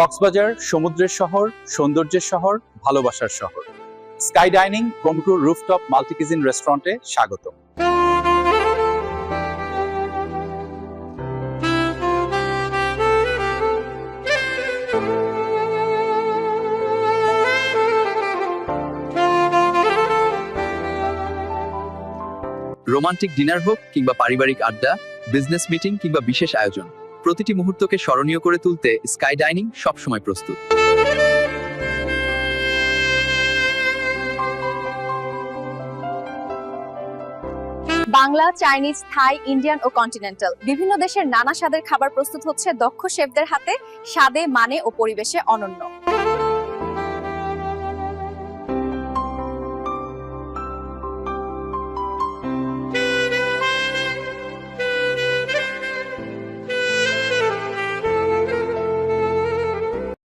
কক্সবাজার, সমুদ্রের শহর, সৌন্দর্যের শহর, ভালোবাসার শহর। স্কাই ডাইনিং কমটুর রুফটপ মাল্টিকিজিন রেস্টুরেন্টে স্বাগত রোমান্টিক ডিনার হোক কিংবা পারিবারিক আড্ডা, বিজনেস মিটিং কিংবা বিশেষ আয়োজন প্রতিটি মুহূর্তকে স্মরণীয় করে তুলতে স্কাই ডাইনিং সবসময় প্রস্তুত। বাংলা, চাইনিজ, থাই, ইন্ডিয়ান ও কন্টিনেন্টাল বিভিন্ন দেশের নানা স্বাদের খাবার প্রস্তুত হচ্ছে দক্ষ শেফদের হাতে। স্বাদে মানে ও পরিবেশে অনন্য।